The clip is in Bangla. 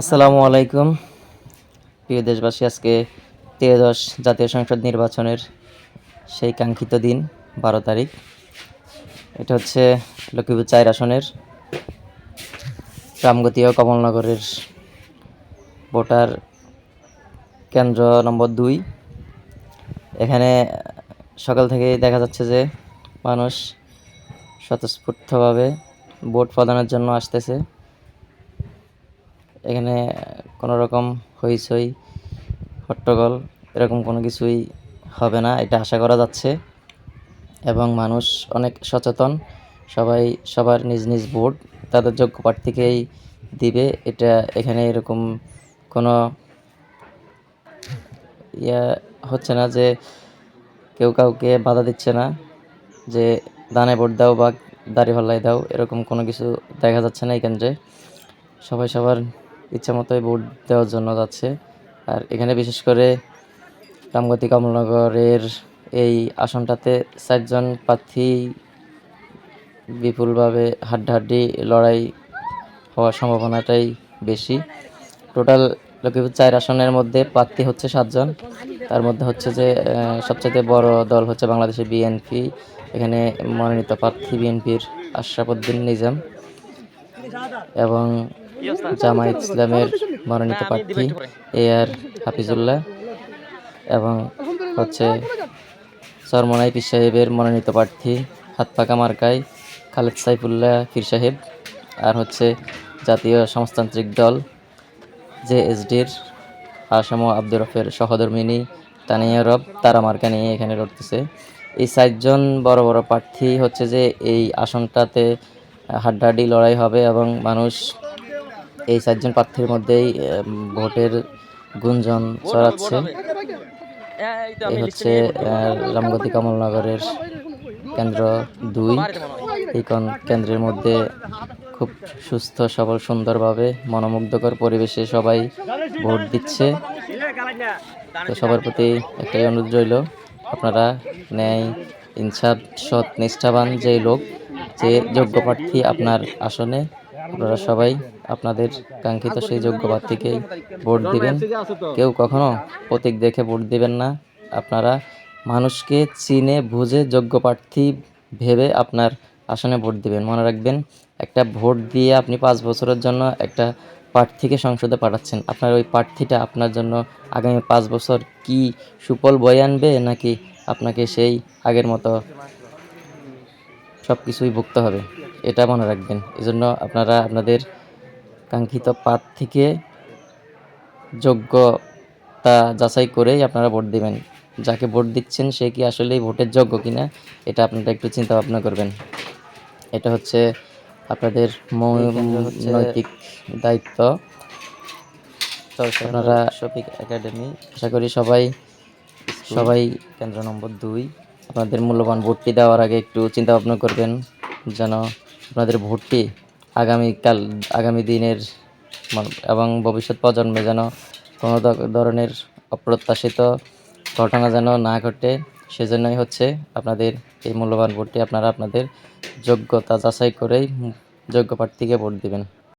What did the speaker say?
আসসালামু আলাইকুম। প্রিয় দেশবাসী, আজকে ত্রয়োদশ জাতীয় সংসদ নির্বাচনের সেই কাঙ্ক্ষিত দিন, বারো তারিখ। এটা হচ্ছে লক্ষ্মীপুর চায়ের আসনের রামগতি ও কমলনগরের ভোটার কেন্দ্র নম্বর দুই। এখানে সকাল থেকেই দেখা যাচ্ছে যে মানুষ স্বতঃস্ফূর্তভাবে ভোট প্রদানের জন্য আসতেছে। এখানে কোনো রকম হইচই, হট্টগোল এরকম কোনো কিছুই হবে না, এটা আশা করা যাচ্ছে। এবং মানুষ অনেক সচেতন, সবাই সবার নিজ নিজ ভোট তাদের যোগ্য প্রার্থীকেই দিবে, এটা এখানে এরকম কোনো ইয়া হচ্ছে না যে কেউ কাউকে বাধা দিচ্ছে না, যে দানে ভোট দাও বা দাড়ি হল্লাই দাও, এরকম কোনো কিছু দেখা যাচ্ছে না এই কেন্দ্রে। সবাই সবার ইচ্ছা মতোই ভোট দেওয়ার জন্য যাচ্ছে। আর এখানে বিশেষ করে রামগতি কমলনগরের এই আসনটাতে চারজন প্রার্থী বিপুলভাবে হাড্ডাহাড্ডি লড়াই হওয়ার সম্ভাবনাটাই বেশি। টোটাল লক্ষ্মীপুর চার আসনের মধ্যে প্রার্থী হচ্ছে সাতজন। তার মধ্যে হচ্ছে যে সবচেয়ে বড় দল হচ্ছে বাংলাদেশের বিএনপি। এখানে মনোনীত প্রার্থী বিএনপির আশরাফুদ্দিন নিজাম এবং জামায়াত ইসলামের মনোনীত প্রার্থী এ আর হাফিজুল্লাহ এবং হচ্ছে সরমনাই পীর সাহেবের মনোনীত প্রার্থী হাত পাকা মার্কায় খালেদ সাইফুল্লাহ পীর সাহেব আর হচ্ছে জাতীয় সমাজতান্ত্রিক দল জেএসডির আসাম আব্দুর রফের সহধর্মিনী তানিয়া রব তারা মার্কা নিয়ে এখানে লড়তেছে। এই চারজন বড় বড় প্রার্থী হচ্ছে যে এই আসনটাতে হাড্ডাহাড্ডি লড়াই হবে এবং মানুষ এই চারজন প্রার্থীর মধ্যেই ভোটের গুঞ্জন ছড়াচ্ছে। এই হচ্ছে রামগতি কমলনগরের কেন্দ্র দুই। এই কেন্দ্রের মধ্যে খুব সুস্থ, সবল, সুন্দরভাবে মনোমুগ্ধকর পরিবেশে সবাই ভোট দিচ্ছে। তো সবার প্রতি একটাই অনুরোধ রইল, আপনারা ন্যায়, ইনসাফ, সৎ, নিষ্ঠাবান যে লোক, যে যোগ্য প্রার্থী আপনার আসনে আপনারা সবাই আপনাদের কাঙ্ক্ষিত সেই যোগ্য প্রার্থীকেই ভোট দিবেন। কেউ কখনো প্রতীক দেখে ভোট দিবেন না। আপনারা মানুষকে চিনে, বুঝে যোগ্য প্রার্থী ভেবে আপনার আসনে ভোট দিবেন। মনে রাখবেন, একটা ভোট দিয়ে আপনি পাঁচ বছরের জন্য একটা প্রার্থীকে সংসদে পাঠাচ্ছেন। আপনার ওই প্রার্থীটা আপনার জন্য আগামী পাঁচ বছর কি সুফল বয়ে আনবে, নাকি আপনাকে সেই আগের মতো সব কিছুই ভুগতে হবে? এটা মনে রাখবেন। এজন্য আপনারা আপনাদের কাঙ্ক্ষিত প্রার্থীকে যোগ্যতা যাচাই করেই আপনারা ভোট দেবেন। যাকে ভোট দিচ্ছেন সে কি আসলেই ভোটের যোগ্য কিনা এটা আপনারা একটু চিন্তা ভাবনা করবেন। এটা হচ্ছে আপনাদের নৈতিক দায়িত্ব। আপনারা শফিক একাডেমি আশা করি সবাই সবাই কেন্দ্র নম্বর দুই। আপনাদের মূল্যবান ভোটটি দেওয়ার আগে একটু চিন্তা ভাবনা করবেন যেন আপনাদের ভোটটি আগামীকাল, আগামী দিনের এবং ভবিষ্যৎ প্রজন্মে যেন কোনো ধরনের অপ্রত্যাশিত ঘটনা যেন না ঘটে, সেজন্যই হচ্ছে আপনাদের এই মূল্যবান ভোটটি আপনারা আপনাদের যোগ্যতা যাচাই করেই যোগ্য প্রার্থীকে ভোট দিবেন।